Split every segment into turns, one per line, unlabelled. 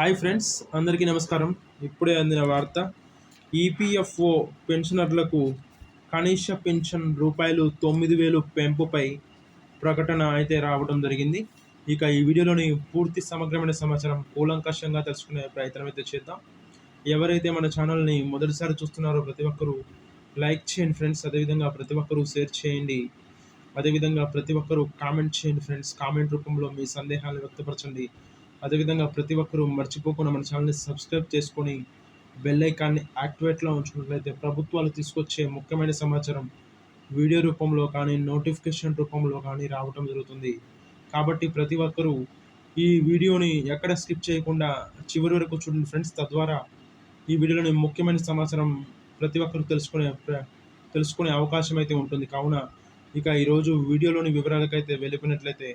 Hi friends అందరికీ నమస్కారం. ఇప్పుడే అందిన వార్త ఈపీఎఫ్ఓ పెన్షనర్లకు కనీస పెన్షన్ రూపాయలు తొమ్మిది వేలు పెంపుపై ప్రకటన అయితే రావడం జరిగింది. ఇక ఈ వీడియోలోని పూర్తి సమగ్రమైన సమాచారం కూలంకషంగా తెలుసుకునే ప్రయత్నం అయితే చేద్దాం. ఎవరైతే మన ఛానల్ని మొదటిసారి చూస్తున్నారో ప్రతి ఒక్కరూ లైక్ చేయండి ఫ్రెండ్స్. అదేవిధంగా ప్రతి ఒక్కరూ షేర్ చేయండి. అదేవిధంగా ప్రతి ఒక్కరూ కామెంట్ చేయండి ఫ్రెండ్స్. కామెంట్ రూపంలో మీ సందేహాలు వ్యక్తపరచండి. అదేవిధంగా ప్రతి ఒక్కరూ మర్చిపోకుండా మన ఛానల్ని సబ్స్క్రైబ్ చేసుకొని బెల్ ఐకాన్ని యాక్టివేట్లో ఉంచుకున్నట్లయితే ప్రభుత్వాలు తీసుకొచ్చే ముఖ్యమైన సమాచారం వీడియో రూపంలో కానీ నోటిఫికేషన్ రూపంలో కానీ రావటం జరుగుతుంది. కాబట్టి ప్రతి ఒక్కరూ ఈ వీడియోని ఎక్కడ స్కిప్ చేయకుండా చివరి వరకు చూడండి ఫ్రెండ్స్. తద్వారా ఈ వీడియోలోని ముఖ్యమైన సమాచారం ప్రతి ఒక్కరు తెలుసుకునే తెలుసుకునే అవకాశం అయితే ఉంటుంది. కావున ఇక ఈరోజు వీడియోలోని వివరాలకైతే వెళ్ళిపోయినట్లయితే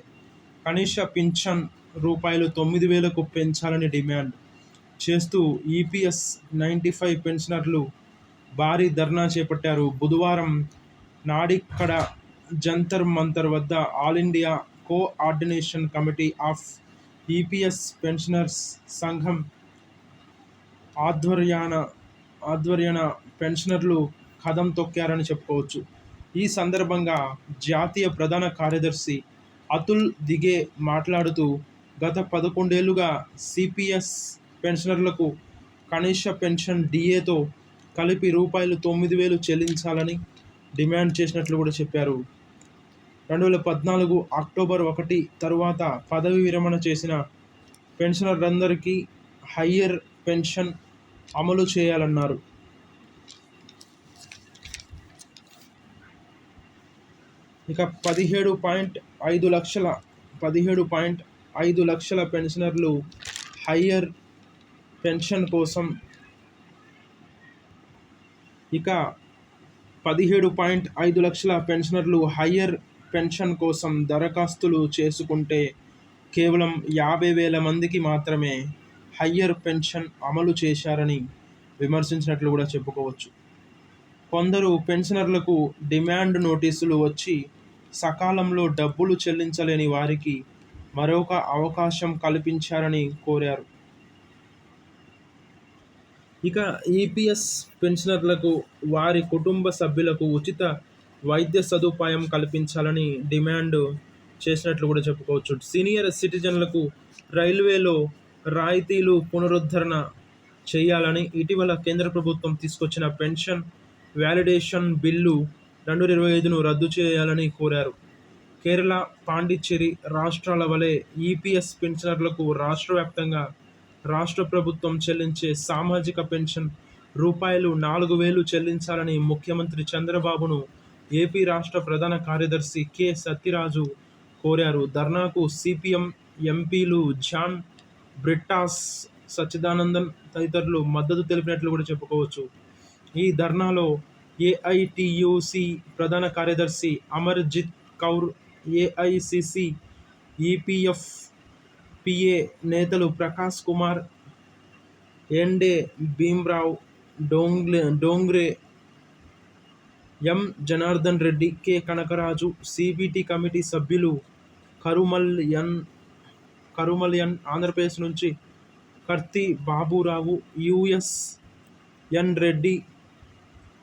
కనీస పింఛన్ రూపాయలు తొమ్మిది వేలకు పెంచాలని డిమాండ్. చేస్తూ ఈపీఎస్ నైంటీ ఫైవ్ పెన్షనర్లు భారీ ధర్నా చేపట్టారు. బుధవారం నాడిక్కడ జంతర్ మంతర్ వద్ద all India coordination committee of EPS pensioners సంఘం ఆధ్వర్యాన ఆధ్వర్యన పెన్షనర్లు కదం తొక్కారని చెప్పుకోవచ్చు. ఈ సందర్భంగా జాతీయ ప్రధాన కార్యదర్శి అతుల్ దిగే మాట్లాడుతూ గత పదకొండేళ్ళుగా సిపిఎస్ పెన్షనర్లకు కనీస పెన్షన్ డిఏతో కలిపి రూపాయలు తొమ్మిది వేలు చెల్లించాలని డిమాండ్ చేసినట్లు కూడా చెప్పారు. రెండు వేల పద్నాలుగు అక్టోబర్ ఒకటి తరువాత పదవి విరమణ చేసిన పెన్షనర్లందరికీ హయ్యర్ పెన్షన్ అమలు చేయాలన్నారు. ఇక పదిహేడు పాయింట్ ఐదు లక్షల పదిహేడు పాయింట్ ఐదు లక్షల పెన్షనర్లు హయ్యర్ పెన్షన్ కోసం ఇక పదిహేడు పాయింట్ ఐదు లక్షల పెన్షనర్లు హయ్యర్ పెన్షన్ కోసం దరఖాస్తులు చేసుకుంటే కేవలం యాభై వేల మందికి మాత్రమే హయ్యర్ పెన్షన్ అమలు చేశారని విమర్శించినట్లు కూడా చెప్పుకోవచ్చు. కొందరు పెన్షనర్లకు డిమాండ్ నోటీసులు వచ్చి సకాలంలో డబ్బులు చెల్లించలేని వారికి మరొక అవకాశం కల్పించారని కోరారు. ఇక ఈపీఎస్ పెన్షనర్లకు వారి కుటుంబ సభ్యులకు ఉచిత వైద్య సదుపాయం కల్పించాలని డిమాండ్ చేసినట్లు కూడా చెప్పుకోవచ్చు. సీనియర్ సిటిజన్లకు రైల్వేలో రాయితీలు పునరుద్ధరణ చేయాలని ఇటీవల కేంద్ర ప్రభుత్వం తీసుకొచ్చిన పెన్షన్ వ్యాలిడేషన్ బిల్లు రెండు వేల ఇరవై ఐదును రద్దు చేయాలని కోరారు. కేరళ పాండిచ్చేరి రాష్ట్రాల వలె ఈపీఎస్ పెన్షనర్లకు రాష్ట్ర వ్యాప్తంగా రాష్ట్ర ప్రభుత్వం చెల్లించే సామాజిక పెన్షన్ రూపాయలు నాలుగు వేలు చెల్లించాలని ముఖ్యమంత్రి చంద్రబాబును ఏపీ రాష్ట్ర ప్రధాన కార్యదర్శి కె సత్యరాజు కోరారు. ధర్నాకు సిపిఎం ఎంపీలు జాన్ బ్రిట్టాస్ సచ్చిదానందన్ తదితరులు మద్దతు తెలిపినట్లు కూడా చెప్పుకోవచ్చు. ఈ ధర్నాలో ఏఐటియుసి ప్రధాన కార్యదర్శి Amarjeet Kaur AICC EPF PA నేతలు ప్రకాష్ కుమార్ ఎండే Bhimrao Dongle Dongre M Janardhan Reddy K Kanakaraju CBT committee సభ్యులు కరుమల్ ఎన్ కరుమల్ ఎన్ ఆంధ్రప్రదేశ్ నుంచి Karthi Baburao US N Reddy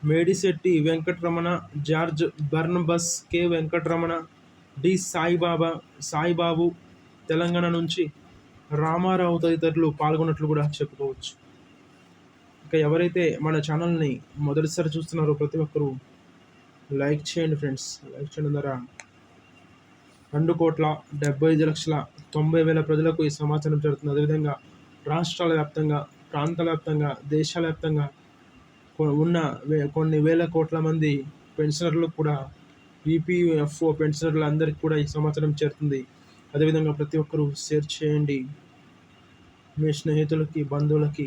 Medisetti Venkataramana George Barnabas K Venkataramana D Saibaba Saibabu Telangana నుంచి రామారావు తదితరులు పాల్గొన్నట్లు కూడా చెప్పుకోవచ్చు. ఇక ఎవరైతే మన ఛానల్ని మొదటిసారి చూస్తున్నారో ప్రతి ఒక్కరూ లైక్ చేయండి ఫ్రెండ్స్. లైక్ చేయడం ద్వారా రెండు కోట్ల డెబ్బై ఐదు లక్షల తొంభై వేల ప్రజలకు ఈ సమాచారం జరుగుతుంది అదేవిధంగా రాష్ట్రాల వ్యాప్తంగా ప్రాంతాల వ్యాప్తంగా దేశాల వ్యాప్తంగా ఉన్న వే- కొన్ని వేల కోట్ల మంది పెన్షనర్లకు కూడా ఈపీఎఫ్ఓ పెన్షనర్లు అందరికీ కూడా ఈ సమాచారం చేరుతుంది. అదేవిధంగా ప్రతి ఒక్కరూ షేర్ చేయండి. మీ స్నేహితులకి బంధువులకి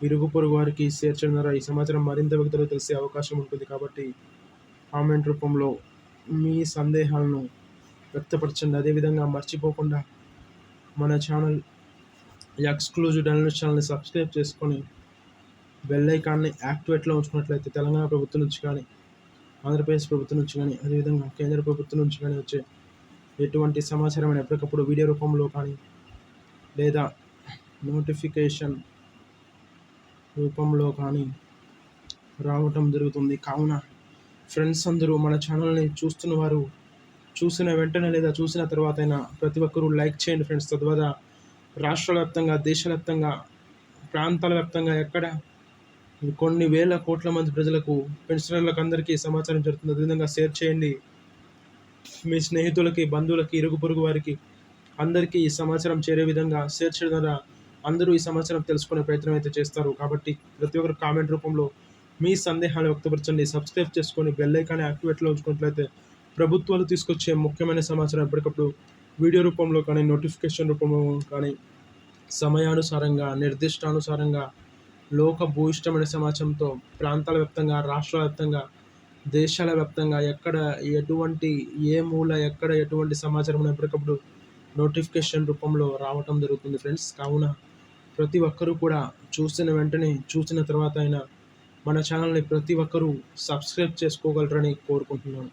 ఇరుగు పొరుగు వారికి షేర్ చేయడం ద్వారా ఈ సమాచారం మరింత వ్యక్తులకు తెలిసే అవకాశం ఉంటుంది కాబట్టి కామెంట్ రూపంలో మీ సందేహాలను వ్యక్తపరచండి. అదేవిధంగా మర్చిపోకుండా మన ఛానల్ ఎక్స్క్లూజివ్ డైనలిస్ట్ ఛానల్ని సబ్స్క్రైబ్ చేసుకొని బెల్ ఐకాన్ని యాక్టివేట్లో ఉంచుకున్నట్లయితే తెలంగాణ ప్రభుత్వం నుంచి కానీ ఆంధ్రప్రదేశ్ ప్రభుత్వం నుంచి కానీ అదేవిధంగా కేంద్ర ప్రభుత్వం నుంచి కానీ వచ్చే ఎటువంటి సమాచారం ఎప్పటికప్పుడు వీడియో రూపంలో కానీ లేదా నోటిఫికేషన్ రూపంలో కానీ రావటం జరుగుతుంది. కావున ఫ్రెండ్స్ అందరూ మన ఛానల్ని చూస్తున్న వారు చూసిన వెంటనే లేదా చూసిన తర్వాత అయినా ప్రతి ఒక్కరూ లైక్ చేయండి ఫ్రెండ్స్. తద్వారా రాష్ట్ర వ్యాప్తంగా దేశవ్యాప్తంగా ప్రాంతాల వ్యాప్తంగా ఎక్కడ కొన్ని వేల కోట్ల మంది ప్రజలకు పెన్షనర్లకు అందరికీ సమాచారం జరుగుతుంది. అదేవిధంగా షేర్ చేయండి. మీ స్నేహితులకి బంధువులకి ఇరుగు పొరుగు వారికి అందరికీ ఈ సమాచారం చేరే విధంగా షేర్ చేయడం ద్వారా అందరూ ఈ సమాచారం తెలుసుకునే ప్రయత్నం అయితే చేస్తారు. కాబట్టి ప్రతి ఒక్కరు కామెంట్ రూపంలో మీ సందేహాలు వ్యక్తపరచండి. సబ్స్క్రైబ్ చేసుకొని బెల్ ఐకాన్ యాక్టివేట్లో ఉంచుకున్నట్లయితే ప్రభుత్వాలు తీసుకొచ్చే ముఖ్యమైన సమాచారం ఎప్పటికప్పుడు వీడియో రూపంలో కానీ నోటిఫికేషన్ రూపంలో కానీ సమయానుసారంగా నిర్దిష్టానుసారంగా లోక భూయిష్టమైన సమాచారంతో ప్రాంతాల వ్యాప్తంగా రాష్ట్ర వ్యాప్తంగా దేశాల వ్యాప్తంగా ఎక్కడ ఎటువంటి ఏ మూల ఎక్కడ ఎటువంటి సమాచారం ఎప్పటికప్పుడు నోటిఫికేషన్ రూపంలో రావటం జరుగుతుంది ఫ్రెండ్స్. కావున ప్రతి ఒక్కరూ కూడా చూసిన వెంటనే చూసిన తర్వాత అయినా మన ఛానల్ని ప్రతి ఒక్కరూ సబ్స్క్రైబ్ చేసుకోగలరని కోరుకుంటున్నాను.